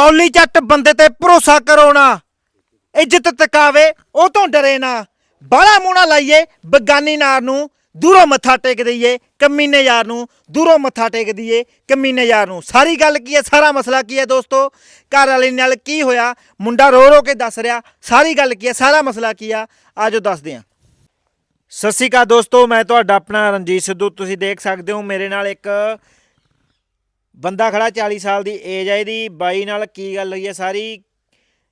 ਕੌਲੀ ਚੱਟ ਬੰਦੇ ਤੇ ਭਰੋਸਾ ਕਰੋ ਨਾ। ਇੱਜ਼ਤ ਟਿਕਾਵੇ, ਉਹ ਤੋਂ ਡਰੇ ਨਾ। ਬਾਲਾ ਮੂਣਾ ਲਾਈਏ, ਬਗਾਨੀ ਨਾਰ ਨੂੰ। ਦੂਰੋਂ ਮੱਥਾ ਟੇਕ ਦਈਏ, ਕਮੀਨੇ ਯਾਰ ਨੂੰ। ਦੂਰੋਂ ਮੱਥਾ ਟੇਕ ਦਈਏ, ਕਮੀਨੇ ਯਾਰ ਨੂੰ। ਸਾਰੀ ਗੱਲ ਕੀ ਹੈ, ਸਾਰਾ ਮਸਲਾ ਕੀ ਹੈ ਦੋਸਤੋ? ਘਰ ਵਾਲੇ ਨਾਲ ਕੀ ਹੋਇਆ? ਮੁੰਡਾ ਰੋ ਰੋ ਕੇ ਦੱਸ ਰਿਹਾ। ਸਾਰੀ ਗੱਲ ਕੀ ਹੈ, ਸਾਰਾ ਮਸਲਾ ਕੀ ਆ? ਆਜੋ ਦੱਸਦੇ ਹਾਂ। ਸਤਿ ਸ਼੍ਰੀ ਅਕਾਲ ਦੋਸਤੋ, ਮੈਂ ਤੁਹਾਡਾ ਆਪਣਾ ਰਣਜੀਤ ਸਿੱਧੂ। ਤੁਸੀਂ ਦੇਖ ਸਕਦੇ ਹੋ ਮੇਰੇ ਨਾਲ ਇੱਕ ਬੰਦਾ ਖੜਾ 40 ਸਾਲ ਦੀ ਏਜ ਹੈ ਇਹਦੀ ਬਾਈ ਨਾਲ ਕੀ ਗੱਲ ਹੋਈ ਹੈ ਸਾਰੀ?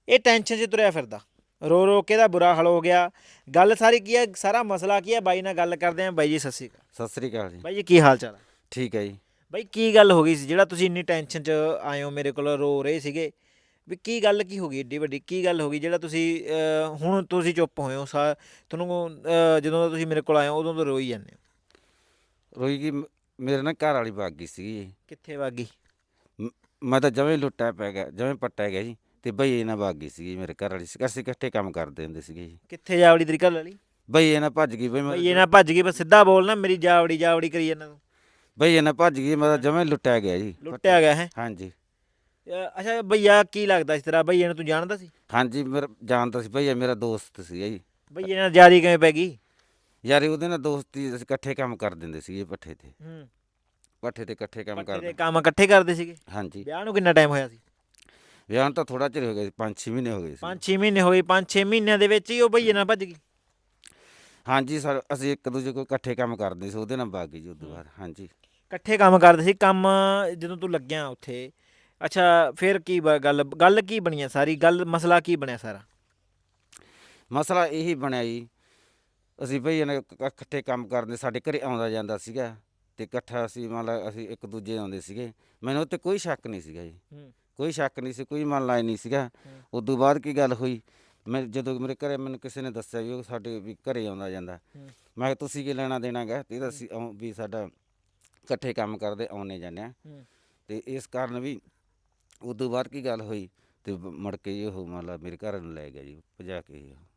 ਇਹ ਟੈਨਸ਼ਨ 'ਚ ਤੁਰਿਆ ਫਿਰਦਾ। ਰੋ ਰੋ ਕੇ ਦਾ ਬੁਰਾ ਹਾਲ ਹੋ ਗਿਆ। ਗੱਲ ਸਾਰੀ ਕੀ ਹੈ ਸਾਰਾ ਮਸਲਾ ਕੀ ਹੈ ਬਾਈ ਨਾਲ ਗੱਲ ਕਰਦੇ ਆਂ। ਬਾਈ ਜੀ ਸਤਿ ਸ਼੍ਰੀ ਅਕਾਲ। ਸਤਿ ਸ੍ਰੀ ਅਕਾਲ ਜੀ। ਬਾਈ ਜੀ ਕੀ ਹਾਲ ਚਾਲ ਹੈ ਠੀਕ ਹੈ ਜੀ। ਬਾਈ ਕੀ ਗੱਲ ਹੋ ਗਈ ਸੀ? ਜਿਹੜਾ ਤੁਸੀਂ ਇੰਨੀ ਟੈਨਸ਼ਨ 'ਚ ਆਏ ਹੋ ਮੇਰੇ ਕੋਲ ਰੋ ਰਹੇ ਸੀਗੇ। ਵੀ ਕੀ ਗੱਲ ਕੀ ਹੋ ਗਈ ਏਡੀ ਵੱਡੀ? ਕੀ ਗੱਲ ਹੋ ਗਈ? ਜਿਹੜਾ ਤੁਸੀਂ ਹੁਣ ਤੁਸੀਂ ਚੁੱਪ ਹੋਏ ਹੋ ਤੁਹਾਨੂੰ ਜਦੋਂ ਦਾ ਤੁਸੀਂ ਮੇਰੇ ਕੋਲ ਆਏ ਹੋ ਉਦੋਂ ਤੋਂ ਰੋਈ ਜਾਂਦੇ ਹੋ। ਰੋਈ ਕੀ? ਮੇਰੇ ਨਾਲ ਘਰ ਵਾਲੀ ਭਾਗ ਗਈ ਜੀ। ਕਿੱਥੇ ਵਾਗੀ? ਮ- ਤਾਂ ਜਵੇਂ ਲੁੱਟਿਆ ਪੈ ਗਿਆ ਜਵੇਂ ਪੱਟਿਆ ਗਿਆ ਜੀ। ਤੇ ਬਈ ਇਹਨਾਂ ਭਾਗ ਗਈ ਸੀਗੀ ਮੇਰੇ ਘਰ ਵਾਲੀ ਸੀ ਅਸੀਂ ਇਕੱਠੇ ਕੰਮ ਕਰਦੇ ਹੁੰਦੇ ਸੀਗੇ ਜੀ। ਕਿੱਥੇ ਜਾਵੜੀ ਤਰੀਕਾ ਲੈ ਲਈ ਬਈ ਇਹਨਾਂ ਭੱਜ ਗਈ ਬਈ ਮੈਂ ਬਈ ਇਹ ਨਾ ਭੱਜ ਗਈ ਬਸ ਸਿੱਧਾ ਬੋਲ ਨਾ ਮੇਰੀ ਜਾਵੜੀ ਜਾਵੜੀ ਕਰੀ ਜਾਂਦਾ ਤੂੰ। ਬਈ ਇਹਨਾਂ ਭੱਜ ਗਈ ਮੈਂ ਤਾਂ ਜਵੇਂ ਲੁੱਟਿਆ ਗਿਆ ਜੀ। ਲੁੱਟਿਆ ਗਿਆ ਹੈ? ਹਾਂਜੀ। ਅੱਛਾ ਭਈਆ ਕੀ ਲੱਗਦਾ ਇਸ ਤਰ੍ਹਾਂ ਭਈਏ ਨੂੰ ਤੂੰ ਜਾਣਦਾ ਸੀ? ਹਾਂਜੀ ਮੇਰਾ ਜਾਣਦਾ ਸੀ। ਬਈ ਇਹ ਮੇਰਾ ਦੋਸਤ ਸੀ ਜੀ। ਭਈਏ ਨਾਲ ਜਾਰੀ ਕਿਵੇਂ ਪੈ ਗਈ? ਯਾਰ ਉਹਦੇ ਨਾਲ ਦੋਸਤੀ ਅਸੀਂ ਇਕੱਠੇ ਕੰਮ ਕਰ ਦਿੰਦੇ ਸੀਗੇ ਪੱਠੇ ਤੇ। ਹੂੰ। ਪੱਠੇ ਤੇ ਇਕੱਠੇ ਕੰਮ ਕਰਦੇ ਕੰਮ ਇਕੱਠੇ ਕਰਦੇ ਸੀਗੇ? ਹਾਂਜੀ। ਵਿਆਹ ਨੂੰ ਕਿੰਨਾ ਟਾਈਮ ਹੋਇਆ ਸੀ? ਵਿਆਹ ਨੂੰ ਤਾਂ ਥੋੜਾ ਚਿਰ ਹੋ ਗਿਆ ਸੀ 5-6 ਮਹੀਨੇ ਹੋ ਗਏ ਸੀ। 5-6 ਮਹੀਨੇ ਹੋ ਗਏ 5-6 ਮਹੀਨਿਆਂ ਦੇ ਵਿੱਚ ਹੀ ਉਹ ਭਈਏ ਨਾਲ ਭੱਜ ਗਈ? ਹਾਂਜੀ ਸਰ ਅਸੀਂ ਇੱਕ ਦੂਜੇ ਕੋਲ ਇਕੱਠੇ ਕੰਮ ਕਰਦੇ ਸੀ ਉਹਦੇ ਨਾਲ ਗਈ ਜੀ ਉਦੋਂ ਬਾਅਦ ਹਾਂਜੀ। ਇਕੱਠੇ ਕੰਮ ਕਰਦੇ ਸੀ ਕੰਮ ਜਦੋਂ ਤੂੰ ਲੱਗਿਆ ਉੱਥੇ ਅੱਛਾ ਫਿਰ ਕੀ ਗੱਲ ਗੱਲ ਕੀ ਬਣੀ ਸਾਰੀ? ਗੱਲ ਮਸਲਾ ਕੀ ਬਣਿਆ ਸਾਰਾ? ਮਸਲਾ ਇਹੀ ਬਣਿਆ ਜੀ ਅਸੀਂ ਭਈ ਇਹਨਾਂ ਇਕੱਠੇ ਕੰਮ ਕਰਦੇ ਸਾਡੇ ਘਰੇ ਆਉਂਦਾ ਜਾਂਦਾ ਸੀਗਾ ਤੇ ਇਕੱਠਾ ਅਸੀਂ ਮੰਨ ਲਾ ਅਸੀਂ ਇੱਕ ਦੂਜੇ ਆਉਂਦੇ ਸੀਗੇ। ਮੈਨੂੰ ਉੱਤੇ ਕੋਈ ਸ਼ੱਕ ਨਹੀਂ ਸੀਗਾ ਜੀ। ਹੂੰ। ਕੋਈ ਸ਼ੱਕ ਨਹੀਂ ਸੀ ਕੋਈ ਮਨ ਲਾਇ ਨਹੀਂ ਸੀਗਾ। ਹੂੰ। ਉਦੋਂ ਬਾਅਦ ਕੀ ਗੱਲ ਹੋਈ? ਮੈਂ ਜਦੋਂ ਮੇਰੇ ਘਰੇ ਮੈਨੂੰ ਕਿਸੇ ਨੇ ਦੱਸਿਆ ਵੀ ਉਹ ਸਾਡੇ ਵੀ ਘਰੇ ਆਉਂਦਾ ਜਾਂਦਾ। ਮੈਂ ਕਿਹਾ ਤੁਸੀਂ ਕੀ ਲੈਣਾ ਦੇਣਾਗਾ ਤੇ ਇਹਦਾ ਅਸੀਂ ਆਉਂ- ਵੀ ਸਾਡਾ ਇਕੱਠੇ ਕੰਮ ਕਰਦੇ ਆਉਣੇ ਜਾਂਦੇ ਆ ਹੂੰ। ਤੇ ਇਸ ਕਾਰਨ ਵੀ ਉਦੋਂ ਬਾਅਦ ਕੀ ਗੱਲ ਹੋਈ? ਤੇ ਬ- ਮੁੜ ਕੇ ਜੀ ਉਹ ਮੰਨ ਲਾ ਮੇਰੇ ਘਰ ਨੂੰ ਲੈ ਗਿਆ ਜੀ ਭਜਾ ਕੇ ਜੀ ਉਹ।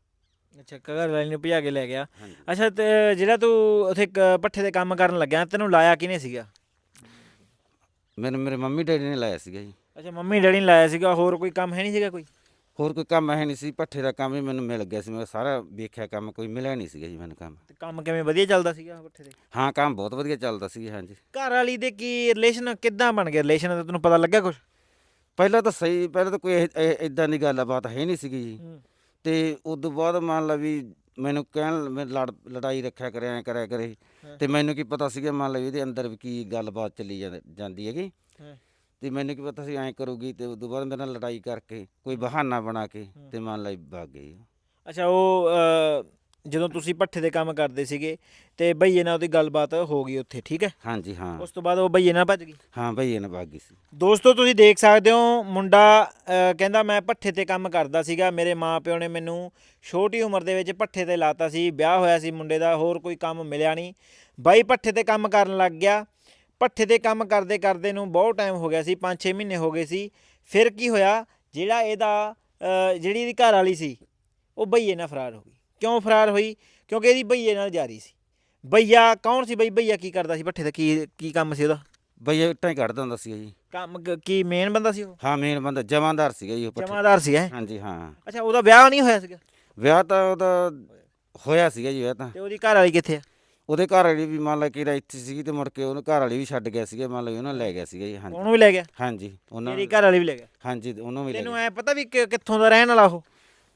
ਅੱਛਾ ਘਰ ਵਾਲੇ ਨੂੰ ਭਜਾ ਕੇ ਲੈ ਗਿਆ। ਹਾਂਜੀ। ਅੱਛਾ ਤੇ ਜਿਹੜਾ ਤੂੰ ਉੱਥੇ ਪੱਠੇ ਦੇ ਕੰਮ ਕਰਨ ਲੱਗਿਆ ਤੈਨੂੰ ਲਾਇਆ ਕਿਹਨੇ ਸੀਗਾ? ਮੈਨੂੰ ਮੇਰੇ ਮੰਮੀ ਡੈਡੀ ਨੇ ਲਾਇਆ ਸੀਗਾ ਜੀ। ਅੱਛਾ ਮੰਮੀ ਡੈਡੀ ਨੇ ਲਾਇਆ ਸੀਗਾ ਹੋਰ ਕੋਈ ਕੰਮ ਹੈ ਨਹੀਂ ਸੀਗਾ ਕੋਈ? ਹੋਰ ਕੋਈ ਕੰਮ ਹੈ ਨਹੀਂ ਸੀ ਪੱਠੇ ਦਾ ਕੰਮ ਹੀ ਮੈਨੂੰ ਮਿਲ ਗਿਆ ਸੀ ਮੈਂ ਸਾਰਾ ਵੇਖਿਆ ਕੰਮ ਕੋਈ ਮਿਲਿਆ ਨਹੀਂ ਸੀਗਾ ਜੀ ਮੈਨੂੰ ਕੰਮ। ਤੇ ਕੰਮ ਕਿਵੇਂ ਵਧੀਆ ਚੱਲਦਾ ਸੀਗਾ ਪੱਠੇ ਦੇ ਹਾਂ ਕੰਮ ਬਹੁਤ ਵਧੀਆ ਚੱਲਦਾ ਸੀ ਹਾਂਜੀ। ਘਰ ਵਾਲੀ ਦੇ ਕੀ ਰਿਲੇਸ਼ਨ ਕਿੱਦਾਂ ਬਣ ਗਿਆ ਰਿਲੇਸ਼ਨ ਦਾ ਤੈਨੂੰ ਪਤਾ ਲੱਗਿਆ ਕੁਝ ਪਹਿਲਾਂ ਤਾਂ ਸਹੀ ਪਹਿਲਾਂ ਤਾਂ ਕੋਈ ਇਦਾਂ ਦੀ ਗੱਲਬਾਤ ਹੈ ਨਹੀਂ ਸੀਗੀ ਜੀ। ਤੇ ਉਦੋਂ ਬਾਅਦ ਮੰਨ ਲਾ ਵੀ ਮੈਨੂੰ ਕਹਿਣ ਮੈਂ ਲੜ ਲੜਾਈ ਰੱਖਿਆ ਕਰਿਆ ਐਂ ਕਰਿਆ ਕਰੇ। ਤੇ ਮੈਨੂੰ ਕੀ ਪਤਾ ਸੀਗਾ ਮੰਨ ਲਾ ਵੀ ਇਹਦੇ ਅੰਦਰ ਵੀ ਕੀ ਗੱਲਬਾਤ ਚੱਲੀ ਜਾਂ- ਜਾਂਦੀ ਹੈਗੀ ਹਾਂ। ਤੇ ਮੈਨੂੰ ਕੀ ਪਤਾ ਸੀ ਐਂ ਕਰੂਗੀ ਤੇ ਉਦੋਂ ਬਾਅਦ ਮੇਰੇ ਨਾਲ ਲੜਾਈ ਕਰਕੇ ਕੋਈ ਬਹਾਨਾ ਬਣਾ ਕੇ। ਤੇ ਮੰਨ ਲਾ ਭੱਗ ਗਈ ਅੱਛਾ ਉਹ ਅ, ਜਦੋਂ ਤੁਸੀਂ ਪੱਠੇ ਦੇ ਕੰਮ ਕਰਦੇ ਸੀਗੇ ਤੇ ਭਈਏ ਨਾਲ ਉਹਦੀ ਗੱਲਬਾਤ ਹੋ ਗਈ ਉੱਥੇ ਠੀਕ ਹੈ? ਹਾਂਜੀ ਹਾਂ। ਉਸ ਤੋਂ ਬਾਅਦ ਉਹ ਭਈਏ ਨਾਲ ਭੱਜ ਗਈ? ਹਾਂ ਭਈ ਇਹਨਾਂ ਭੱਗ ਗਈ ਸੀ। ਦੋਸਤੋ ਤੁਸੀਂ ਦੇਖ ਸਕਦੇ ਹੋ ਮੁੰਡਾ ਕਹਿੰਦਾ ਮੈਂ ਪੱਠੇ ਤੇ ਕੰਮ ਕਰਦਾ ਸੀਗਾ ਮੇਰੇ ਮਾਪਿਓ ਨੇ ਮੈਨੂੰ ਛੋਟੀ ਉਮਰ ਦੇ ਵਿੱਚ ਪੱਠੇ ਤੇ ਲਾਤਾ ਸੀ ਵਿਆਹ ਹੋਇਆ ਸੀ ਮੁੰਡੇ ਦਾ ਹੋਰ ਕੋਈ ਕੰਮ ਮਿਲਿਆ ਨਹੀਂ। ਬਾਈ ਪੱਠੇ ਤੇ ਕੰਮ ਕਰਨ ਲੱਗ ਗਿਆ। ਪੱਠੇ ਤੇ ਕੰਮ ਕਰਦੇ ਕਰਦੇ ਨੂੰ ਬਹੁਤ ਟਾਈਮ ਹੋ ਗਿਆ ਸੀ 5-6 ਮਹੀਨੇ ਹੋ ਗਏ ਸੀ। ਫਿਰ ਕੀ ਹੋਇਆ ਜਿਹੜਾ ਇਹਦਾ ਜਿਹੜੀ ਇਹਦੀ ਘਰ ਵਾਲੀ ਸੀ ਉਹ ਭਈਏ ਨਾਲ ਫਰਾਰ ਹੋ ਗਈ। ਕਿਉਂ ਫਰਾਰ ਹੋਈ? ਕਿਉਂਕਿ ਇਹਦੀ ਭਈਏ ਨਾਲ ਜਾਰੀ ਸੀ। ਭਈਆ ਕੌਣ ਸੀ? ਬਈ ਭਈਆ ਕੀ ਕਰਦਾ ਸੀ? ਪੱਠੇ ਤੇ ਕੀ ਕੀ ਕੰਮ ਸੀ ਉਹਦਾ? ਬਈ ਇੱਟਾਂ ਹੀ ਕੱਢਦਾ ਹੁੰਦਾ ਸੀ ਜੀ। ਕੰਮ ਕ- ਕੀ ਮੇਨ ਬੰਦਾ ਸੀ ਉਹ? ਹਾਂ ਮੇਨ ਬੰਦਾ ਜਮਾਂਦਾਰ ਸੀਗਾ ਜੀ ਉਹ ਪੱਠੇ ਜਮਾਦਾਰ ਸੀ ਹੈ? ਹਾਂਜੀ ਹਾਂ। ਅੱਛਾ ਉਹਦਾ ਵਿਆਹ ਨਹੀਂ ਹੋਇਆ ਸੀਗਾ? ਵਿਆਹ ਤਾਂ ਉਹਦਾ ਹੋਇਆ ਸੀਗਾ ਜੀ ਵਿਆਹ ਤਾਂ। ਤੇ ਉਹਦੀ ਘਰ ਵਾਲੀ ਕਿੱਥੇ ਆ? ਉਹਦੇ ਘਰ ਵਾਲੀ ਵੀ ਮੰਨ ਲਾ ਕਿ ਇੱਥੇ ਸੀਗੀ ਤੇ ਮੁੜ ਕੇ ਉਹਨੂੰ ਘਰ ਵਾਲੀ ਵੀ ਛੱਡ ਗਿਆ ਸੀਗਾ ਮੰਨ ਲਾ ਵੀ ਉਹਨਾਂ ਲੈ ਗਿਆ ਸੀਗਾ ਜੀ ਹਾਂਜੀ। ਉਹਨੂੰ ਵੀ ਲੈ ਗਿਆ? ਹਾਂਜੀ ਉਹਨਾਂ ਤੇਰੀ ਘਰ ਵਾਲੀ ਵੀ ਲੈ ਗਿਆ? ਹਾਂਜੀ ਉਹਨੂੰ ਵੀ ਲੈ ਤੈਨੂੰ ਗਿਆ। ਐ ਪਤਾ ਵੀ ਕਿ- ਕਿੱਥੋਂ ਦਾ ਰਹਿਣ ਵਾਲਾ ਉਹ?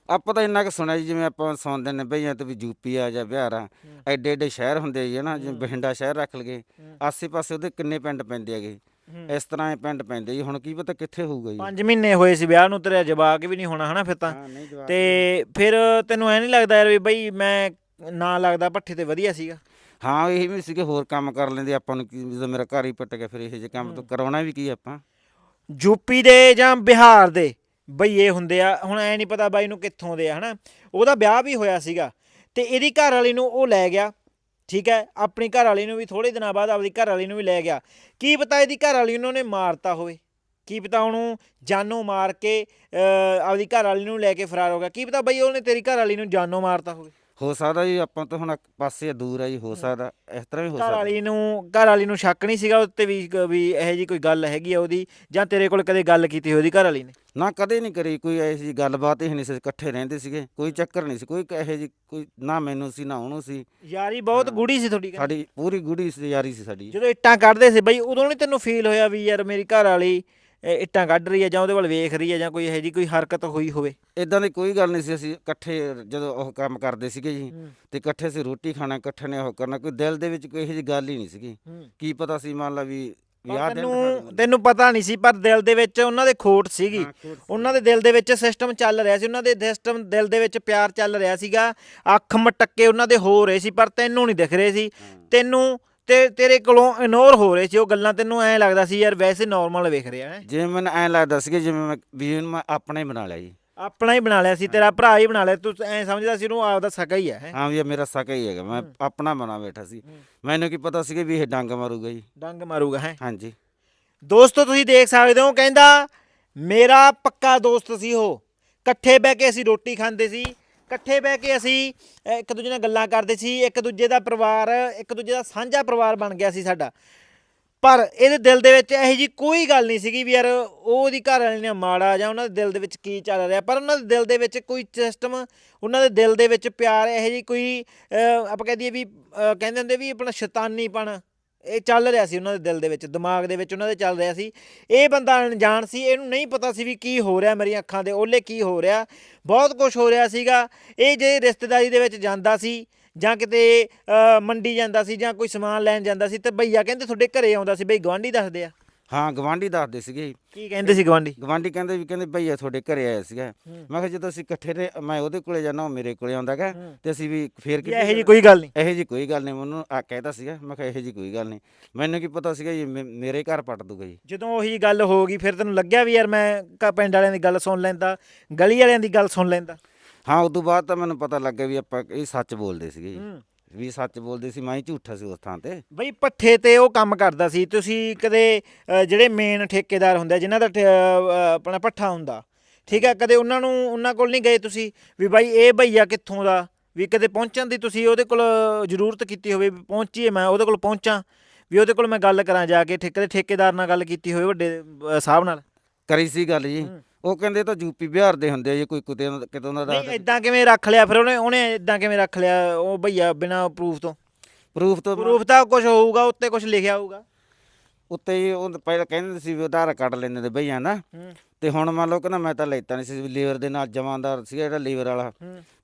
ਆਪਾਂ ਤਾਂ ਇੰਨਾ ਕੁ ਸੁਣਿਆ ਜੀ ਜਿਵੇਂ ਆਪਾਂ ਸੁਣਦੇ ਨੇ ਬਈਆਂ ਤੇ ਵੀ ਯੂਪੀ ਆ ਜਾਂ ਬਿਹਾਰ ਆ ਐਡੇ ਐਡੇ ਸ਼ਹਿਰ ਹੁੰਦੇ ਜੀ ਨਾ ਜਿਵੇਂ ਬਠਿੰਡਾ ਸ਼ਹਿਰ ਰੱਖ ਲਗੇ ਹੂੰ। ਆਸੇ-ਪਾਸੇ ਉਹਦੇ ਕਿੰਨੇ ਪਿੰਡ ਪੈਂਦੇ ਹੈਗੇ? ਇਸ ਤਰ੍ਹਾਂ ਇਹ ਪਿੰਡ ਪੈਂਦੇ ਜੀ ਹੁਣ ਕੀ ਪਤਾ ਕਿੱਥੇ ਹੋਊਗਾ ਜੀ। 5 ਮਹੀਨੇ ਹੋਏ ਸੀ ਵਿਆਹ ਨੂੰ ਤੇਰਾ ਜਵਾਕ ਵੀ ਨਹੀਂ ਹੋਣਾ ਹਨਾ ਫਿਰ ਤਾਂ। ਤੇ ਫਿਰ ਤੈਨੂੰ ਐ ਨਹੀਂ ਲੱਗਦਾ ਯਾਰ ਵੀ ਬਈ ਮੈਂ ਨਾ ਲੱਗਦਾ ਪੱਠੇ ਤੇ ਵਧੀਆ ਸੀਗਾ? ਹਾਂ ਇਹ ਵੀ ਸੀਗੇ ਹੋਰ ਕੰਮ ਕਰ ਲੈਂਦੇ ਆਪਾਂ ਨੂੰ ਜਦੋਂ ਮੇਰਾ ਘਰ ਹੀ ਪੱਟ ਗਿਆ ਫਿਰ ਇਹੋ ਜਿਹੇ ਕੰਮ ਤੋਂ ਕਰਾਉਣਾ ਵੀ ਕੀ ਆਪਾਂ? ਯੂਪੀ ਦੇ ਜਾਂ ਬਿਹਾਰ ਦੇ? ਬਈਏ ਹੁੰਦੇ ਆ ਹੁਣ ਐ ਨਹੀਂ ਪਤਾ ਬਾਈ ਨੂੰ ਕਿੱਥੋਂ ਦੇ ਆ ਹਨਾ? ਉਹਦਾ ਵਿਆਹ ਵੀ ਹੋਇਆ ਸੀਗਾ ਤੇ ਇਹਦੀ ਘਰ ਵਾਲੀ ਨੂੰ ਉਹ ਲੈ ਗਿਆ ਠੀਕ ਹੈ? ਆਪਣੀ ਘਰ ਵਾਲੀ ਨੂੰ ਵੀ ਥੋੜੇ ਦਿਨਾਂ ਬਾਅਦ ਆਪਦੀ ਘਰ ਵਾਲੀ ਨੂੰ ਵੀ ਲੈ ਗਿਆ। ਕੀ ਪਤਾ ਇਹਦੀ ਘਰ ਵਾਲੀ ਉਹਨਾਂ ਨੇ ਮਾਰਤਾ ਹੋਵੇ? ਕੀ ਪਤਾ ਉਹਨੂੰ ਜਾਨੋਂ ਮਾਰ ਕੇ ਅਹ, ਆਪਦੀ ਘਰ ਵਾਲੀ ਨੂੰ ਲੈ ਕੇ ਫਰਾਰ ਹੋ ਗਿਆ? ਕੀ ਪਤਾ ਬਈ ਉਹਨੇ ਤੇਰੀ ਘਰ ਵਾਲੀ ਨੂੰ ਜਾਨੋਂ ਮਾਰਤਾ ਹੋਵੇ? ਹੋ ਸਕਦਾ ਜੀ ਆਪਾਂ ਤੋਂ ਹੁਣ ਪਾਸੇ ਦੂਰ ਆ ਜੀ ਹੋ ਸਕਦਾ ਇਸ ਤਰ੍ਹਾਂ ਵੀ ਹੋ ਘਰ ਸਕਦਾ। ਵਾਲੀ ਨੂੰ ਘਰ ਵਾਲੀ ਨੂੰ ਸ਼ੱਕ ਨਹੀਂ ਸੀਗਾ ਉੱਤੇ ਵੀ ਵੀ ਇਹੋ ਜੀ ਕੋਈ ਗੱਲ ਹੈਗੀ ਆ ਉਹਦੀ ਜਾਂ ਤੇਰੇ ਕੋਲ ਕਦੇ ਗੱਲ ਕੀਤੀ ਹੋਈ ਉਹਦੀ ਘਰ ਵਾਲੀ ਨੇ? ਨਾ ਕਦੇ ਨਹੀਂ ਕਰੀ ਕੋਈ ਐਸੀ ਗੱਲਬਾਤ ਹੀ ਨਹੀਂ ਸੀ ਇਕੱਠੇ ਰਹਿੰਦੇ ਸੀਗੇ ਕੋਈ ਚੱਕਰ ਨਹੀਂ ਸੀ ਕੋਈ ਇਹੋ ਜੀ ਕੋਈ ਨਾ ਮੈਨੂੰ ਸੀ ਨਾ ਉਹਨੂੰ ਸੀ। ਯਾਰੀ ਬਹੁਤ ਗੂੜੀ ਸੀ ਤੁਹਾਡੀ। ਸਾਡੀ ਪੂਰੀ ਗੂੜੀ ਸੀ ਯਾਰੀ ਸੀ ਸਾਡੀ। ਜਦੋਂ ਇੱਟਾਂ ਕੱਢਦੇ ਸੀ ਬਈ ਉਦੋਂ ਨਹੀਂ ਤੈਨੂੰ ਫੀਲ ਹੋਇਆ ਵੀ ਯਾਰ ਮੇਰੀ ਘਰ ਵਾਲੀ ਇੱਟਾਂ ਕੱਢ ਰਹੀ ਹੈ ਜਾਂ ਉਹਦੇ ਵੱਲ ਵੇਖ ਰਹੀ ਹੈ ਜਾਂ ਕੋਈ ਇਹੋ ਜੀ ਕੋਈ ਹਰਕਤ ਹੋਈ ਹੋਵੇ? ਇਦਾਂ ਦੀ ਕੋਈ ਗੱਲ ਨਹੀਂ ਸੀ ਅਸੀਂ ਇਕੱਠੇ ਜਦੋਂ ਉਹ ਕੰਮ ਕਰਦੇ ਸੀਗੇ ਜੀ ਤੇ ਇਕੱਠੇ ਸੀ ਰੋਟੀ ਖਾਣਾ ਇਕੱਠੇ ਨੇ ਉਹ ਕਰਨਾ ਕੋਈ ਦਿਲ ਦੇ ਵਿੱਚ ਕੋਈ ਇਹੋ ਜਿਹੀ ਗੱਲ ਹੀ ਨਹੀਂ ਸੀਗੀ। ਕੀ ਪਤਾ ਸੀ ਮੰਨ ਲਾ ਵੀ ਤੈਨੂੰ ਤੈਨੂੰ ਪਤਾ ਨਹੀਂ ਸੀ ਪਰ ਦਿਲ ਦੇ ਵਿੱਚ ਉਹਨਾਂ ਦੇ ਖੋਟ ਸੀਗੀ। ਉਹਨਾਂ ਦੇ ਦਿਲ ਦੇ ਵਿੱਚ ਸਿਸਟਮ ਚੱਲ ਰਿਹਾ ਸੀ ਉਹਨਾਂ ਦੇ ਸਿਸਟਮ ਦਿਲ ਦੇ ਵਿੱਚ ਪਿਆਰ ਚੱਲ ਰਿਹਾ ਸੀਗਾ। ਅੱਖ ਮਟੱਕੇ ਉਹਨਾਂ ਦੇ ਹੋ ਰਹੇ ਸੀ ਪਰ ਤੈਨੂੰ ਨਹੀਂ ਦਿਖ ਰਹੇ ਸੀ। ਤੈਨੂੰ ਤੇ ਤੇਰੇ ਕੋਲੋਂ ਇਗਨੋਰ ਹੋ ਰਹੇ ਸੀ ਉਹ ਗੱਲਾਂ ਤੈਨੂੰ ਐਂ ਲੱਗਦਾ ਸੀ ਯਾਰ ਵੈਸੇ ਨਾਰਮਲ ਵੇਖ ਰਿਹਾ ਹੈ। ਜਿਵੇਂ ਮੈਨੂੰ ਐਂ ਲੱਗਦਾ ਸੀਗਾ ਜਿਵੇਂ ਮੈਂ ਵੀ ਮੈਂ ਆਪਣਾ ਹੀ ਬਣਾ ਲਿਆ ਜੀ। ਆਪਣਾ ਹੀ ਬਣਾ ਲਿਆ ਸੀ ਤੇਰਾ ਭਰਾ ਹੀ ਬਣਾ ਲਿਆ ਤੂੰ ਐਂ ਸਮਝਦਾ ਸੀ ਉਹਨੂੰ ਆਪਦਾ ਸਕਾ ਹੀ ਹੈ ਹੈਂ। ਹਾਂ ਵੀ ਇਹ ਮੇਰਾ ਸਕਾ ਹੀ ਹੈਗਾ ਮੈਂ ਆਪਣਾ ਬਣਾ ਬੈਠਾ ਸੀ। ਮੈਨੂੰ ਕੀ ਪਤਾ ਸੀਗਾ ਵੀ ਇਹ ਡੰਗ ਮਾਰੂਗਾ ਜੀ। ਡੰਗ ਮਾਰੂਗਾ ਹੈ। ਹਾਂਜੀ। ਦੋਸਤੋ ਤੁਸੀਂ ਦੇਖ ਸਕਦੇ ਹੋ ਕਹਿੰਦਾ ਮੇਰਾ ਪੱਕਾ ਦੋਸਤ ਸੀ ਉਹ। ਇਕੱਠੇ ਬਹਿ ਕੇ ਅਸੀਂ ਰੋਟੀ ਖਾਂਦੇ ਸੀ ਇਕੱਠੇ ਬਹਿ ਕੇ ਅਸੀਂ ਇੱਕ ਦੂਜੇ ਨਾਲ ਗੱਲਾਂ ਕਰਦੇ ਸੀ, ਇੱਕ ਦੂਜੇ ਦਾ ਪਰਿਵਾਰ, ਇੱਕ ਦੂਜੇ ਦਾ ਸਾਂਝਾ ਪਰਿਵਾਰ ਬਣ ਗਿਆ ਸੀ ਸਾਡਾ। ਪਰ ਇਹਦੇ ਦਿਲ ਦੇ ਵਿੱਚ ਇਹੋ ਜੀ ਕੋਈ ਗੱਲ ਨਹੀਂ ਸੀਗੀ ਵੀ ਯਾਰ ਉਹਦੀ ਘਰ ਵਾਲੀ ਨੇ ਮਾੜਾ ਜਾਂ ਉਹਨਾਂ ਦੇ ਦਿਲ ਦੇ ਵਿੱਚ ਕੀ ਚੱਲ ਰਿਹਾ। ਪਰ ਉਹਨਾਂ ਦੇ ਦਿਲ ਦੇ ਵਿੱਚ ਕੋਈ ਸਿਸਟਮ ਉਹਨਾਂ ਦੇ ਦਿਲ ਦੇ ਵਿੱਚ ਪਿਆਰ, ਇਹੋ ਜੀ ਕੋਈ ਆਪਾਂ ਕਹਿ ਦਈਏ ਵੀ ਕਹਿੰਦੇ ਹੁੰਦੇ ਵੀ ਆਪਣਾ ਸ਼ੈਤਾਨੀਪਣ ਇਹ ਚੱਲ ਰਿਹਾ ਸੀ ਉਹਨਾਂ ਦੇ ਦਿਲ ਦੇ ਵਿੱਚ, ਦਿਮਾਗ ਦੇ ਵਿੱਚ ਉਹਨਾਂ ਦੇ ਚੱਲ ਰਿਹਾ ਸੀ। ਇਹ ਬੰਦਾ ਅਣਜਾਣ ਸੀ, ਇਹਨੂੰ ਨਹੀਂ ਪਤਾ ਸੀ ਵੀ ਕੀ ਹੋ ਰਿਹਾ ਮੇਰੀਆਂ ਅੱਖਾਂ ਦੇ ਓਲੇ ਕੀ ਹੋ ਰਿਹਾ। ਬਹੁਤ ਕੁਝ ਹੋ ਰਿਹਾ ਸੀਗਾ। ਇਹ ਜੇ ਰਿਸ਼ਤੇਦਾਰੀ ਦੇ ਵਿੱਚ ਜਾਂਦਾ ਸੀ ਜਾਂ ਕਿਤੇ ਮੰਡੀ ਜਾਂਦਾ ਸੀ ਜਾਂ ਕੋਈ ਸਮਾਨ ਲੈਣ ਜਾਂਦਾ ਸੀ ਤੇ ਭਈਆ ਕਹਿੰਦੇ ਤੁਹਾਡੇ ਘਰੇ ਆਉਂਦਾ ਸੀ, ਬਈ ਗਵਾਂਢੀ ਦੱਸਦੇ ਆ। ਹਾਂ ਗਵਾਂਢੀ ਦੱਸਦੇ ਸੀਗੇ ਕੀ ਕਹਿੰਦੇ ਸੀ ਗਵਾਂਢੀ ਗਵਾਂਢੀ ਕਹਿੰਦੇ ਵੀ ਕਹਿੰਦੇ ਭਈਆ ਤੁਹਾਡੇ ਘਰੇ ਆਇਆ ਸੀਗਾ। ਮੈਂ ਕਿਹਾ ਜਦੋਂ ਅਸੀਂ ਇਕੱਠੇ ਰਹੇ ਮੈਂ ਉਹਦੇ ਕੋਲੇ ਜਾਣਾ ਉਹ ਮੇਰੇ ਕੋਲੇ ਆਉਂਦਾ ਗਾ ਤੇ ਅਸੀਂ ਵੀ ਫੇਰ ਕਿ ਇਹੋ ਜੀ ਕੋਈ ਗੱਲ ਨਹੀਂ। ਇਹੋ ਜੀ ਕੋਈ ਗੱਲ ਨਹੀਂ ਮੈਨੂੰ ਆ ਕਹਿਦਾ ਸੀਗਾ ਮੈਂ ਕਿਹਾ ਇਹੋ ਜੀ ਕੋਈ ਗੱਲ ਨਹੀਂ। ਮੈਨੂੰ ਕੀ ਪਤਾ ਸੀਗਾ ਜੀ ਮੇਰੇ ਘਰ ਪੱਟ ਦੂਗਾ ਜੀ। ਜਦੋਂ ਉਹੀ ਗੱਲ ਹੋ ਗਈ ਫਿਰ ਤੈਨੂੰ ਲੱਗਿਆ ਵੀ ਯਾਰ ਮੈਂ ਪਿੰਡ ਵਾਲਿਆਂ ਦੀ ਗੱਲ ਸੁਣ ਲੈਂਦਾ ਗਲੀ ਵਾਲਿਆਂ ਦੀ ਗੱਲ ਸੁਣ ਲੈਂਦਾ? ਹਾਂ ਉਦੋਂ ਬਾਅਦ ਤਾਂ ਮੈਨੂੰ ਪਤਾ ਲੱਗ ਗਿਆ ਵੀ ਆਪਾਂ ਇਹ ਸੱਚ ਬੋਲਦੇ ਸੀਗੇ ਜੀ। ਵੀ ਸੱਚ ਬੋਲਦੇ ਸੀ ਮੈਂ ਹੀ ਝੂਠਾ ਸੀ ਉਸ ਥਾਂ ਤੇ। ਬਈ ਪੱਠੇ ਤੇ ਉਹ ਕੰਮ ਕਰਦਾ ਸੀ ਤੁਸੀਂ ਕਦੇ ਅ, ਜਿਹੜੇ ਮੇਨ ਠੇਕੇਦਾਰ ਹੁੰਦੇ ਆ, ਜਿਨ੍ਹਾਂ ਦਾ ਠੇ- ਅ, ਆਪਣਾ ਪੱਠਾ ਹੁੰਦਾ ਠੀਕ ਹੈ ਕਦੇ ਉਹਨਾਂ ਨੂੰ ਉਹਨਾਂ ਕੋਲ ਨਹੀਂ ਗਏ ਤੁਸੀਂ ਵੀ ਬਾਈ ਇਹ ਭਈਆ ਕਿੱਥੋਂ ਦਾ? ਵੀ ਕਦੇ ਪਹੁੰਚਣ ਦੀ ਤੁਸੀਂ ਉਹਦੇ ਕੋਲ ਜ਼ਰੂਰਤ ਕੀਤੀ ਹੋਵੇ ਵੀ ਪਹੁੰਚੀਏ ਮੈਂ ਉਹਦੇ ਕੋਲ ਪਹੁੰਚਾਂ ਵੀ ਉਹਦੇ ਕੋਲ ਮੈਂ ਗੱਲ ਕਰਾਂ ਜਾ ਕੇ ਠੇਕੇ ਦੇ ਠੇਕੇਦਾਰ ਨਾਲ ਗੱਲ ਕੀਤੀ ਹੋਵੇ ਵੱਡੇ ਅ, ਸਾਹਿਬ ਨਾਲ। ਕਰੀ ਸੀ ਗੱਲ ਜੀ। ਉਹ ਕਹਿੰਦੇ ਤਾਂ ਯੂਪੀ ਬਿਹਾਰ ਦੇ ਹੁੰਦੇ ਆ ਜੀ ਕੋਈ ਕਿਤੇ ਕਿਤੋਂ ਦਾ ਨਹੀਂ ਦੱਸ ਇਦਾਂ ਕਿਵੇਂ ਰੱਖ ਲਿਆ ਫਿਰ ਉਹਨੇ ਉਹਨੇ ਇਦਾਂ ਕਿਵੇਂ ਰੱਖ ਲਿਆ ਉਹ ਭਈਆ ਬਿਨਾ ਪ੍ਰੂਫ ਤੋਂ? ਪ੍ਰੂਫ ਤੋਂ ਪ੍ਰੂਫ ਤਾਂ ਕੁਝ ਹੋਊਗਾ ਉੱਤੇ ਕੁਝ ਲਿਖਿਆ ਹੋਊਗਾ। ਉੱਤੇ ਹੀ ਉਹ ਪਹਿਲਾਂ ਕਹਿੰਦੇ ਸੀ ਵੀ ਆਧਾਰ ਕਾਰਡ ਲੈਂਦੇ ਤੇ ਭਈਆਂ ਦਾ ਤੇ ਹੁਣ ਮੰਨ ਲਓ ਕਹਿੰਦਾ ਮੈਂ ਤਾਂ ਲੈਤਾ ਨਹੀਂ ਸੀ ਲੀਵਰ ਦੇ ਨਾਲ ਜਮਾਂਦਾਰ ਸੀਗਾ ਜਿਹੜਾ ਲੀਵਰ ਵਾਲਾ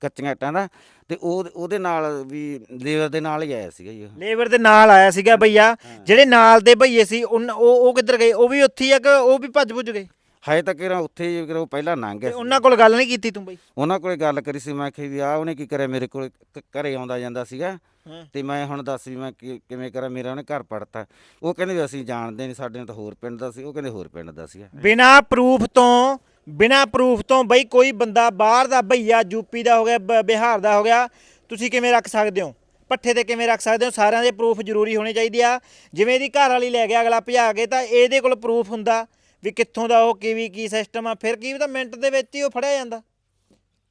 ਕੱਚੀਆਂ ਇੱਟਾਂ ਦਾ ਤੇ ਉਹ ਉਹਦੇ ਨਾਲ ਵੀ ਲੀਵਰ ਦੇ ਨਾਲ ਹੀ ਆਇਆ ਸੀਗਾ ਜੀ ਉਹ। ਲੇਬਰ ਦੇ ਨਾਲ ਆਇਆ ਸੀਗਾ ਭਈਆ ਜਿਹੜੇ ਨਾਲ ਦੇ ਭਈਏ ਸੀ ਉਨ- ਉਹ ਉਹ ਕਿੱਧਰ ਗਏ? ਉਹ ਵੀ ਉੱਥੇ ਹੀ ਆ ਕਿ ਉਹ ਵੀ ਭੱਜ ਭੁੱਜ ਗਏ? ਹਾਏ ਤੱਕ ਇਹਨਾਂ ਉੱਥੇ ਉਹ ਪਹਿਲਾਂ ਲੰਘ ਗਿਆ ਤੇ। ਉਹਨਾਂ ਕੋਲ ਗੱਲ ਨਹੀਂ ਕੀਤੀ ਤੂੰ ਬਈ? ਉਹਨਾਂ ਕੋਲੇ ਗੱਲ ਕਰੀ ਸੀ ਮੈਂ ਕਿਹਾ ਵੀ ਆ ਉਹਨੇ ਕੀ ਕਰਿਆ ਮੇਰੇ ਕੋਲ ਘਰੇ ਆਉਂਦਾ ਜਾਂਦਾ ਸੀਗਾ। ਹਾਂ। ਤੇ ਮੈਂ ਹੁਣ ਦੱਸ ਵੀ ਮੈਂ ਕੀ- ਕਿਵੇਂ ਕਰਾਂ ਮੇਰਾ ਉਹਨੇ ਘਰ ਪੜਤਾ ਉਹ ਕਹਿੰਦੇ ਵੀ ਅਸੀਂ ਜਾਣਦੇ ਨਹੀਂ ਸਾਡੇ ਨਾਲ ਤਾਂ ਹੋਰ ਪਿੰਡ ਦਾ ਸੀ ਉਹ ਕਹਿੰਦੇ ਹੋਰ ਪਿੰਡ ਦਾ ਸੀਗਾ। ਬਿਨਾ ਪ੍ਰੂਫ ਤੋਂ ਬਿਨਾ ਪ੍ਰੂਫ ਤੋਂ ਬਈ ਕੋਈ ਬੰਦਾ ਬਾਹਰ ਦਾ ਭਈਆ ਯੂਪੀ ਦਾ ਹੋ ਗਿਆ ਬ- ਬਿਹਾਰ ਦਾ ਹੋ ਗਿਆ ਤੁਸੀਂ ਕਿਵੇਂ ਰੱਖ ਸਕਦੇ ਹੋ? ਪੱਠੇ ਤੇ ਕਿਵੇਂ ਰੱਖ ਸਕਦੇ ਹੋ? ਸਾਰਿਆਂ ਦੇ ਪ੍ਰੂਫ ਜ਼ਰੂਰੀ ਹੋਣੇ ਚਾਹੀਦੇ ਆ। ਜਿਵੇਂ ਇਹਦੀ ਘਰ ਵਾਲੀ ਲੈ ਗਿਆ ਅਗਲਾ ਭਜਾ ਕੇ ਤਾਂ ਇਹਦੇ ਕੋਲ ਪ੍ਰੂਫ ਹੁੰਦਾ। ਵੀ ਕਿੱਥੋਂ ਦਾ ਉਹ ਕਿਵੇਂ ਕੀ ਸਿਸਟਮ ਆ ਫਿਰ ਕੀ ਪਤਾ ਮਿੰਟ ਦੇ ਵਿੱਚ ਹੀ ਉਹ ਫੜਿਆ ਜਾਂਦਾ।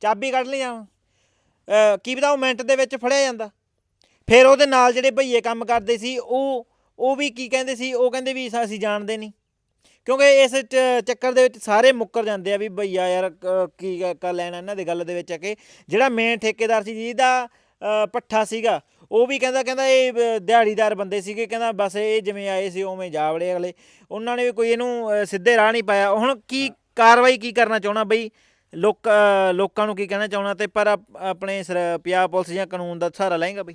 ਚਾਬੀ ਕੱਢ ਲਈ ਜਾਂ ਕੀ ਪਤਾ ਉਹ ਮਿੰਟ ਦੇ ਵਿੱਚ ਫੜਿਆ ਜਾਂਦਾ। ਫਿਰ ਉਹਦੇ ਨਾਲ ਜਿਹੜੇ ਭਈਏ ਕੰਮ ਕਰਦੇ ਸੀ ਉਹ ਉਹ ਵੀ ਕੀ ਕਹਿੰਦੇ ਸੀ ਉਹ ਕਹਿੰਦੇ ਵੀ ਅਸੀਂ ਜਾਣਦੇ ਨਹੀਂ। ਕਿਉਂਕਿ ਇਸ ਚੱਕਰ ਦੇ ਵਿੱਚ ਸਾਰੇ ਮੁੱਕਰ ਜਾਂਦੇ ਆ ਵੀ ਭਈਆ ਯਾਰ ਕੀ ਕਰ ਲੈਣਾ ਇਹਨਾਂ ਦੇ ਗੱਲ ਦੇ ਵਿੱਚ ਆ ਕਿ। ਜਿਹੜਾ ਮੇਨ ਠੇਕੇਦਾਰ ਸੀ ਜਿਹਦਾ ਅ, ਪੱਠਾ ਸੀਗਾ ਉਹ ਵੀ ਕਹਿੰਦਾ ਕਹਿੰਦਾ ਇਹ ਅ, ਦਿਹਾੜੀਦਾਰ ਬੰਦੇ ਸੀਗੇ ਕਹਿੰਦਾ ਬਸ ਇਹ ਜਿਵੇਂ ਆਏ ਸੀ ਉਵੇਂ ਜਾ ਵੜੇ ਅਗਲੇ। ਉਹਨਾਂ ਨੇ ਵੀ ਕੋਈ ਇਹਨੂੰ ਅ, ਸਿੱਧੇ ਰਾਹ ਨਹੀਂ ਪਾਇਆ। ਹੁਣ ਕੀ ਕਾਰਵਾਈ ਕੀ ਕਰਨਾ ਚਾਹਣਾ ਬਈ? ਲੋਕ ਅ, ਲੋਕਾਂ ਨੂੰ ਕੀ ਕਹਿਣਾ ਚਾਹਣਾ ਤੇ ਪਰ ਆਪ- ਆਪਣੇ ਸਰ- ਪੰਜਾਬ ਪੁਲਿਸ ਜਾਂ ਕਾਨੂੰਨ ਦਾ ਸਹਾਰਾ ਲਏਗਾ ਬਈ?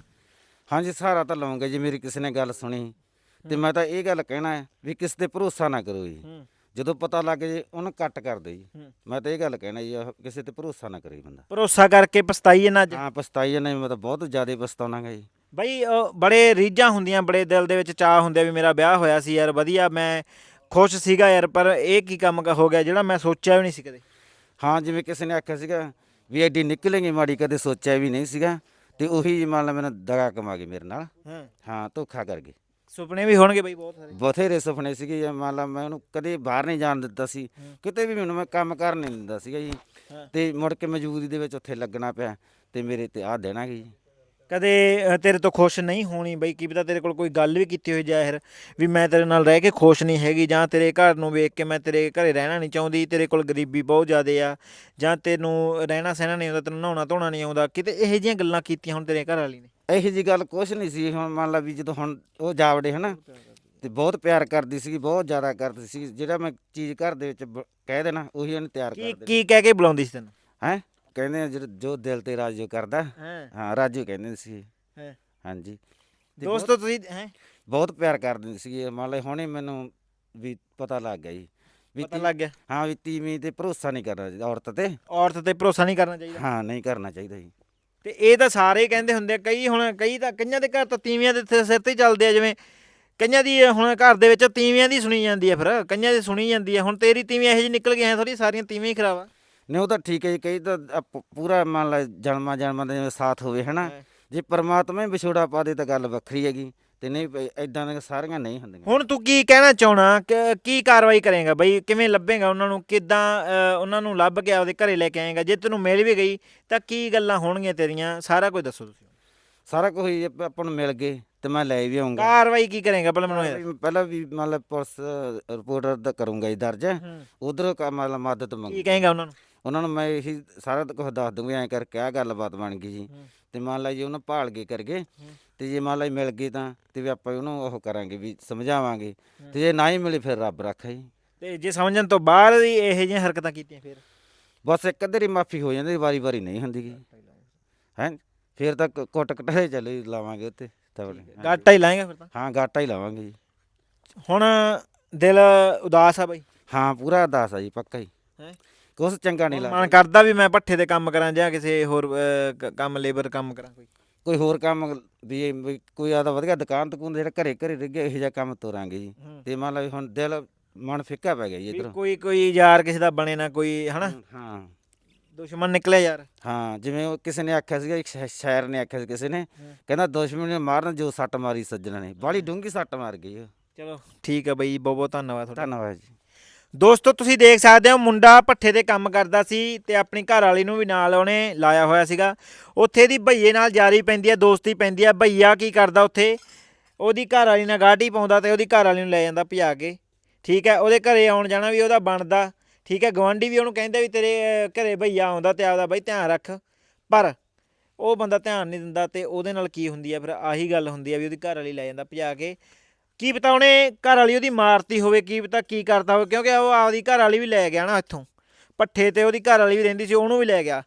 ਹਾਂਜੀ ਸਹਾਰਾ ਤਾਂ ਲਵਾਂਗੇ। ਜੇ ਮੇਰੀ ਕਿਸੇ ਨੇ ਗੱਲ ਸੁਣੀ ਤੇ ਮੈਂ ਤਾਂ ਇਹ ਗੱਲ ਕਹਿਣਾ ਹੈ ਵੀ ਕਿਸੇ ਤੇ ਭਰੋਸਾ ਨਾ ਕਰੋ ਜੀ। ਜਦੋਂ ਪਤਾ ਲੱਗ ਜੇ ਉਹਨੂੰ ਕੱਟ ਕਰ ਦਿਓ ਜੀ। ਮੈਂ ਤਾਂ ਇਹ ਗੱਲ ਕਹਿਣਾ ਜੀ ਆਹ ਕਿਸੇ ਤੇ ਭਰੋਸਾ ਨਾ ਕਰੇ ਬੰਦਾ। ਭਰੋਸਾ ਕਰਕੇ ਪਛਤਾਈਏ ਨਾ ਅੱਜ ਹਾਂ ਪਛਤਾਈ ਨੇ ਮੈਂ ਤਾਂ ਬਹੁਤ ਜ਼ਿਆਦਾ ਪਛਤਾਉਣਾਗਾ ਜੀ। ਬਈ ਅ, ਬੜੇ ਰੀਝਾਂ ਹੁੰਦੀਆਂ ਬੜੇ ਦਿਲ ਦੇ ਵਿੱਚ ਚਾਹ ਹੁੰਦੇ ਵੀ ਮੇਰਾ ਵਿਆਹ ਹੋਇਆ ਸੀ ਯਾਰ ਵਧੀਆ ਮੈਂ ਖੁਸ਼ ਸੀਗਾ ਯਾਰ ਪਰ ਇਹ ਕੀ ਕੰਮ ਕ- ਹੋ ਗਿਆ ਜਿਹੜਾ ਮੈਂ ਸੋਚਿਆ ਵੀ ਨਹੀਂ ਸੀ ਕਦੇ? ਹਾਂ ਜਿਵੇਂ ਕਿਸੇ ਨੇ ਆਖਿਆ ਸੀਗਾ ਵੀ ਐਡੀ ਨਿਕਲੇਗੀ ਮਾੜੀ ਕਦੇ ਸੋਚਿਆ ਵੀ ਨਹੀਂ ਸੀਗਾ ਤੇ ਉਹੀ ਮੰਨ ਲਾ ਮੈਨੂੰ ਦਗਾ ਕਮਾ ਗਈ ਮੇਰੇ ਨਾਲ। ਹਾਂ। ਹਾਂ ਧੋਖਾ ਕਰ ਗਈ। ਸੁਪਨੇ ਵੀ ਹੋਣਗੇ ਬਈ ਬਹੁਤ ਸਾਰੇ। ਬਥੇਰੇ ਸੁਪਨੇ ਸੀਗੇ ਜਾਂ ਮੰਨ ਲਾ ਮੈਂ ਉਹਨੂੰ ਕਦੇ ਬਾਹਰ ਨਹੀਂ ਜਾਣ ਦਿੱਤਾ ਸੀ ਕਿਤੇ ਵੀ ਮੈਨੂੰ ਮੈਂ ਕੰਮ ਕਰਨ ਨਹੀਂ ਦਿੰਦਾ ਸੀਗਾ ਜੀ। ਹਾਂ। ਤੇ ਮੁੜ ਕੇ ਮਜਬੂਰੀ ਦੇ ਵਿੱਚ ਉੱਥੇ ਲੱਗਣਾ ਪਿਆ ਤੇ ਮੇਰੇ ਤੇ ਆ ਦੇਣਾ ਜੀ। ਕਦੇ ਅ, ਤੇਰੇ ਤੋਂ ਖੁਸ਼ ਨਹੀਂ ਹੋਣੀ ਬਈ ਕੀ ਪਤਾ ਤੇਰੇ ਕੋਲ ਕੋਈ ਗੱਲ ਵੀ ਕੀਤੀ ਹੋਈ ਜ਼ਾਹਿਰ ਵੀ ਮੈਂ ਤੇਰੇ ਨਾਲ ਰਹਿ ਕੇ ਖੁਸ਼ ਨਹੀਂ ਹੈਗੀ ਜਾਂ ਤੇਰੇ ਘਰ ਨੂੰ ਵੇਖ ਕੇ ਮੈਂ ਤੇਰੇ ਘਰੇ ਰਹਿਣਾ ਨਹੀਂ ਚਾਹੁੰਦੀ ਤੇਰੇ ਕੋਲ ਗਰੀਬੀ ਬਹੁਤ ਜ਼ਿਆਦੇ ਆ ਜਾਂ ਤੈਨੂੰ ਰਹਿਣਾ ਸਹਿਣਾ ਨਹੀਂ ਆਉਂਦਾ ਤੈਨੂੰ ਨਹਾਉਣਾ ਧੋਣਾ ਨਹੀਂ ਆਉਂਦਾ ਕਿਤੇ ਇਹੋ ਜਿਹੀਆਂ ਗੱਲਾਂ ਕੀਤੀਆਂ ਹੁਣ ਤੇਰੇ ਘਰ ਵਾਲੀ ਨੇ। ਇਹੋ ਜੀ ਗੱਲ ਕੁਛ ਨਹੀਂ ਸੀ। ਹੁਣ ਮੰਨ ਲਾ ਵੀ ਜਦੋਂ ਹੁਣ ਉਹ ਜਾਵੜੇ ਹਨਾ ਤੇ ਬਹੁਤ ਪਿਆਰ ਕਰਦੀ ਸੀ ਬਹੁਤ ਜ਼ਿਆਦਾ ਕਰਦੀ ਸੀ ਜਿਹੜਾ ਮੈਂ ਚੀਜ਼ ਘਰ ਦੇ ਵਿੱਚ ਬ- ਕਹਿ ਦੇਣਾ ਉਹੀ ਉਹਨੇ ਤਿਆਰ ਕੀ ਕਰ ਦੇਣੀ ਕੀ ਕਹਿ ਕੇ ਬੁਲਾਉਂਦੀ ਸੀ ਤੈਨੂੰ? ਹੈ? ਕਹਿੰਦੇ ਆ ਜਿਹੜਾ ਜੋ ਦਿਲ ਤੇ ਰਾਜੋ ਕਰਦਾ। ਹਾਂ? ਹਾਂ ਰਾਜੂ ਕਹਿੰਦੇ ਸੀ। ਹੈ? ਹਾਂਜੀ। ਤੇ ਦੋਸਤੋ ਤੁਸੀਂ ਹੈ? ਬਹੁਤ ਪਿਆਰ ਕਰਦੀ ਸੀ ਮੰਨ ਲਓ ਹੁਣੇ ਮੈਨੂੰ ਵੀ ਪਤਾ ਲੱਗ ਗਿਆ ਜੀ। ਵੀ ਪਤਾ ਤੀ- ਲੱਗ ਗਿਆ? ਹਾਂ ਵੀ ਤੀਵੀਂ ਤੇ ਭਰੋਸਾ ਨਹੀਂ ਕਰਨਾ ਚਾਹੀਦਾ ਔਰਤ ਤੇ। ਔਰਤ ਤੇ ਭਰੋਸਾ ਨਹੀਂ ਕਰਨਾ ਚਾਹੀਦਾ? ਹਾਂ ਨਹੀਂ ਕਰਨਾ ਚਾਹੀਦਾ ਜੀ। ਤੇ ਇਹ ਤਾਂ ਸਾਰੇ ਹੀ ਕਹਿੰਦੇ ਹੁੰਦੇ ਆ ਕਈ ਹੁਣ ਕਈ ਤਾਂ ਕਈਆਂ ਦੇ ਘਰ ਤਾਂ ਤੀਵੀਆਂ ਦੇ ਸਿਰ ਤੇ ਹੀ ਚੱਲਦੇ ਆ ਜਿਵੇਂ ਕਈਆਂ ਦੀ ਹੁਣ ਘਰ ਦੇ ਵਿੱਚ ਤੀਵੀਆਂ ਦੀ ਸੁਣੀ ਜਾਂਦੀ ਆ ਫਿਰ ਕਈਆਂ ਦੀ ਸੁਣੀ ਜਾਂਦੀ ਆ ਹੁਣ ਤੇਰੀ ਤੀਵੀਂ ਇਹੋ ਜਿਹੀ ਨਿਕਲ ਗਈਆਂ ਥੋੜੀ ਸਾਰੀਆਂ ਤੀਵੀਆਂ ਹੀ ਖਰਾਬ ਆ। ਨਹੀਂ ਉਹ ਤਾਂ ਠੀਕ ਹੈ ਜੀ ਕਈ ਤਾਂ ਆਪ- ਪੂਰਾ ਮੰਨ ਲਾ ਜਨਮਾਂ ਜਨਮਾਂ ਦਾ ਸਾਥ ਹੋਵੇ ਹਨਾ? ਹਾਂ। ਜੇ ਪਰਮਾਤਮਾ ਹੀ ਵਿਛੋੜਾ ਪਾ ਦੇ ਤਾਂ ਗੱਲ ਵੱਖਰੀ ਹੈਗੀ। ਤੇ ਨਹੀਂ ਇਦਾਂ ਦੀਆਂ ਸਾਰੀਆਂ ਨਹੀਂ ਹੁੰਦੀਆਂ। ਹੁਣ ਤੂੰ ਕੀ ਕਹਿਣਾ ਚਾਹਣਾ? ਕੀ ਕਾਰਵਾਈ ਕਰੇਗਾ ਬਈ? ਕਿਵੇਂ ਲੱਭੇਗਾ ਉਹਨਾਂ ਨੂੰ? ਕਿੱਦਾਂ ਉਹਨਾਂ ਨੂੰ ਲੱਭ ਕੇ ਆਪਦੇ ਘਰੇ ਲੈ ਕੇ ਆਏਗਾ? ਜੇ ਤੈਨੂੰ ਮਿਲ ਵੀ ਗਈ ਤਾਂ ਕੀ ਗੱਲਾਂ ਹੋਣਗੀਆਂ ਤੇਰੀਆਂ? ਸਾਰਾ ਕੁਝ ਦੱਸੋ ਤੁਸੀਂ। ਸਾਰਾ ਕੁਝ ਆਪਾਂ ਨੂੰ ਮਿਲ ਗਏ ਤੇ ਮੈਂ ਲੈ ਵੀ ਆਉਂਗਾ ਕਾਰਵਾਈ ਕੀ ਕਰੇਗਾ ਪਹਿਲਾਂ ਮੈਨੂੰ। ਪਹਿਲਾਂ ਵੀ ਮੰਨ ਲਾ ਪੁਲਿਸ ਰਿਪੋਰਟਰ ਦਾ ਕਰੂੰਗਾ ਜੀ ਦਰਜ। ਉਧਰ ਮੰਨ ਲਾ ਮਦਦ ਕੀ ਮੰਗੀ ਕਹੇਗਾ ਉਹਨਾਂ ਨੂੰ? ਉਹਨਾਂ ਨੂੰ ਮੈਂ ਇਹੀ ਸਾਰਾ ਕੁਝ ਦੱਸ ਦੂੰਗਾ ਐਂ ਕਰਕੇ ਆ ਗੱਲਬਾਤ ਬਣ ਗਈ ਜੀ। ਤੇ ਮੰਨ ਲਾ ਜੀ ਉਹਨੂੰ ਭਾਲ ਕੇ ਕਰਗੇ ਤੇ ਜੇ ਮੰਨ ਲਾ ਮਿਲ ਗਈ ਤਾਂ ਤੇ ਵੀ ਆਪਾਂ ਉਹਨੂੰ ਉਹ ਕਰਾਂਗੇ ਵੀ ਸਮਝਾਵਾਂਗੇ। ਤੇ ਜੇ ਨਾ ਹੀ ਮਿਲੇ ਫਿਰ ਰੱਬ ਰੱਖਾ ਜੀ। ਤੇ ਜੇ ਸਮਝਣ ਤੋਂ ਬਾਅਦ ਵੀ ਇਹੋ ਜਿਹੀਆਂ ਹਰਕਤਾਂ ਕੀਤੀਆਂ ਫਿਰ? ਬਸ ਇੱਕ ਅੱਧੇ ਦੀ ਮਾਫੀ ਹੋ ਜਾਂਦੀ ਵਾਰੀ ਵਾਰੀ ਨਹੀਂ ਹੁੰਦੀ ਗੀ। ਹੈ ਫਿਰ ਤਾਂ ਕੁੱਟ ਕਟਾਏ ਚੱਲੇ ਲਾਵਾਂਗੇ ਉੱਤੇ ਗਾਟਾ ਹੀ। ਲਾਏਗਾ ਫਿਰ ਤਾਂ? ਹਾਂ ਗਾਟਾ ਹੀ ਲਾਵਾਂਗੇ ਜੀ। ਹੁਣ ਦਿਲ ਉਦਾਸ ਆ ਬਈ? ਹਾਂ ਪੂਰਾ ਅਰਦਾਸ ਆ ਜੀ ਪੱਕਾ ਹੀ। ਹੈਂ? ਕੁਛ ਚੰਗਾ ਨਹੀਂ ਮਨ ਲੱਗਦਾ। ਕਰਦਾ ਵੀ ਮੈਂ ਪੱਠੇ ਤੇ ਕੰਮ ਕਰਾਂ ਜਾਂ ਕਿਸੇ ਹੋਰ ਕੰਮ ਲੇਬਰ ਕੰਮ ਕਰਾਂ ਕੋਈ। ਕੋਈ ਹੋਰ ਕੰਮ ਵੀ ਇਹ ਵੀ ਕੋਈ ਆਦਾ ਵਧੀਆ ਦੁਕਾਨ ਤਕੂਨ ਜਿਹੜਾ ਘਰੇ ਘਰੇ ਰਹਿ ਗਿਆ ਇਹੋ ਜਿਹਾ ਕੰਮ ਤੋਰਾਂਗੇ ਜੀ। ਹੂੰ। ਤੇ ਮੰਨ ਲਾ ਵੀ ਹੁਣ ਦਿਲ ਮਨ ਫਿੱਕਾ ਪੈ ਗਿਆ ਜੀ ਵੀ ਇਧਰੋਂ। ਕੋਈ ਕੋਈ ਯਾਰ ਕਿਸੇ ਦਾ ਬਣੇ ਨਾ ਕੋਈ ਹਨਾ? ਹਾਂ ਦੁਸ਼ਮਣ ਨਿਕਲਿਆ ਯਾਰ। ਹਾਂ ਜਿਵੇਂ ਉਹ ਕਿਸੇ ਨੇ ਆਖਿਆ ਸੀਗਾ ਇੱਕ ਸ਼ਾ- ਸ਼ਾਇਰ ਨੇ ਆਖਿਆ ਸੀ ਕਿਸੇ ਨੇ। ਕਹਿੰਦਾ ਦੁਸ਼ਮਣ ਨੇ ਮਾਰਨ ਜੋ ਸੱਟ ਮਾਰੀ ਸੱਜਣਾ ਨੇ। ਬਾਲੀ ਡੂੰਗੀ ਸੱਟ ਮਾਰ ਗਈ ਉਹ। ਚਲੋ ਠੀਕ ਹੈ ਬਈ ਬਹੁਤ ਬਹੁਤ ਧੰਨਵਾਦ ਤੁਹਾਡਾ। ਧੰਨਵਾਦ ਜੀ। ਦੋਸਤੋ ਤੁਸੀਂ ਦੇਖ ਸਕਦੇ ਹੋ ਮੁੰਡਾ ਪੱਠੇ ਤੇ ਕੰਮ ਕਰਦਾ ਸੀ ਤੇ ਆਪਣੀ ਘਰ ਵਾਲੀ ਨੂੰ ਵੀ ਨਾਲ ਉਹਨੇ ਲਾਇਆ ਹੋਇਆ ਸੀਗਾ। ਉੱਥੇ ਦੀ ਭਈਏ ਨਾਲ ਜਾਰੀ ਪੈਂਦੀ ਹੈ ਦੋਸਤੀ ਪੈਂਦੀ ਹੈ ਭਈਆ ਕੀ ਕਰਦਾ ਉੱਥੇ? ਉਹਦੀ ਘਰ ਵਾਲੀ ਨਾਲ ਗਾਢੀ ਪਾਉਂਦਾ ਤੇ ਉਹਦੀ ਘਰ ਵਾਲੀ ਨੂੰ ਲੈ ਜਾਂਦਾ ਭਜਾ ਕੇ। ਠੀਕ ਹੈ ਉਹਦੇ ਘਰੇ ਆਉਣ ਜਾਣਾ ਵੀ ਉਹਦਾ ਬਣਦਾ। ਠੀਕ ਹੈ ਗਵਾਂਢੀ ਵੀ ਉਹਨੂੰ ਕਹਿੰਦੇ ਵੀ ਤੇਰੇ ਅਹ, ਘਰੇ ਭਈਆ ਆਉਂਦਾ ਤੇ ਆਪਦਾ ਬਈ ਧਿਆਨ ਰੱਖ। ਪਰ ਉਹ ਬੰਦਾ ਧਿਆਨ ਨਹੀਂ ਦਿੰਦਾ ਤੇ ਉਹਦੇ ਨਾਲ ਕੀ ਹੁੰਦੀ ਹੈ ਫਿਰ ਆਹੀ ਗੱਲ ਹੁੰਦੀ ਹੈ ਵੀ ਉਹਦੀ ਘਰ ਵਾਲੀ ਲੈ ਜਾਂਦਾ ਭਜਾ ਕੇ। ਕੀ ਪਤਾ ਉਹਨੇ ਘਰ ਵਾਲੀ ਉਹਦੀ ਮਾਰਤੀ ਹੋਵੇ, ਕੀ ਪਤਾ ਕੀ ਕਰਦਾ ਹੋਵੇ, ਕਿਉਂਕਿ ਉਹ ਆਪਦੀ ਘਰ ਵਾਲੀ ਵੀ ਲੈ ਗਿਆ ਨਾ ਇੱਥੋਂ। ਪੱਠੇ ਤੇ ਉਹਦੀ ਘਰ ਵਾਲੀ ਵੀ ਰਹਿੰਦੀ ਸੀ, ਉਹਨੂੰ ਵੀ ਲੈ ਗਿਆ।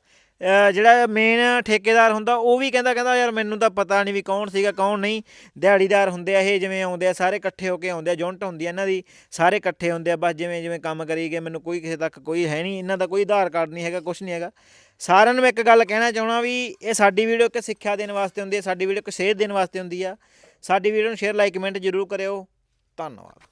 ਜਿਹੜਾ ਮੇਨ ਠੇਕੇਦਾਰ ਹੁੰਦਾ, ਉਹ ਵੀ ਕਹਿੰਦਾ ਕਹਿੰਦਾ, ਯਾਰ ਮੈਨੂੰ ਤਾਂ ਪਤਾ ਨਹੀਂ ਵੀ ਕੌਣ ਸੀਗਾ, ਕੌਣ ਨਹੀਂ। ਦਿਹਾੜੀਦਾਰ ਹੁੰਦੇ ਆ ਇਹ, ਜਿਵੇਂ ਆਉਂਦੇ ਆ, ਸਾਰੇ ਇਕੱਠੇ ਹੋ ਕੇ ਆਉਂਦੇ ਆ ਜੁਨਟ ਹੁੰਦੀ ਆ ਇਹਨਾਂ ਦੀ, ਸਾਰੇ ਇਕੱਠੇ ਹੁੰਦੇ ਆ, ਬਸ ਜਿਵੇਂ ਜਿਵੇਂ ਕੰਮ ਕਰੀ ਗਏ, ਮੈਨੂੰ ਕੋਈ ਕਿਸੇ ਤੱਕ ਕੋਈ ਹੈ ਨਹੀਂ, ਇਹਨਾਂ ਦਾ ਕੋਈ ਆਧਾਰ ਕਾਰਡ ਨਹੀਂ ਹੈਗਾ ਕੁਝ ਨਹੀਂ ਹੈਗਾ। ਸਾਰਿਆਂ ਨੂੰ ਮੈਂ ਇੱਕ ਗੱਲ ਕਹਿਣਾ ਚਾਹਣਾ ਵੀ ਇਹ ਸਾਡੀ ਵੀਡੀਓ ਇੱਕ ਸਿੱਖਿਆ ਦੇਣ ਵਾਸਤੇ ਹੁੰਦੀ ਹੈ ਸਾਡੀ ਵੀਡੀਓ ਇੱਕ ਸੇਧ ਦੇਣ ਵਾਸਤੇ ਹੁੰਦੀ ਆ। ਸਾਡੀ ਵੀਡੀਓ ਨੂੰ ਸ਼ੇਅਰ ਲਾਈਕ ਕਮੈਂਟ ਜ਼ਰੂਰ ਕਰਿਓ। ਧੰਨਵਾਦ।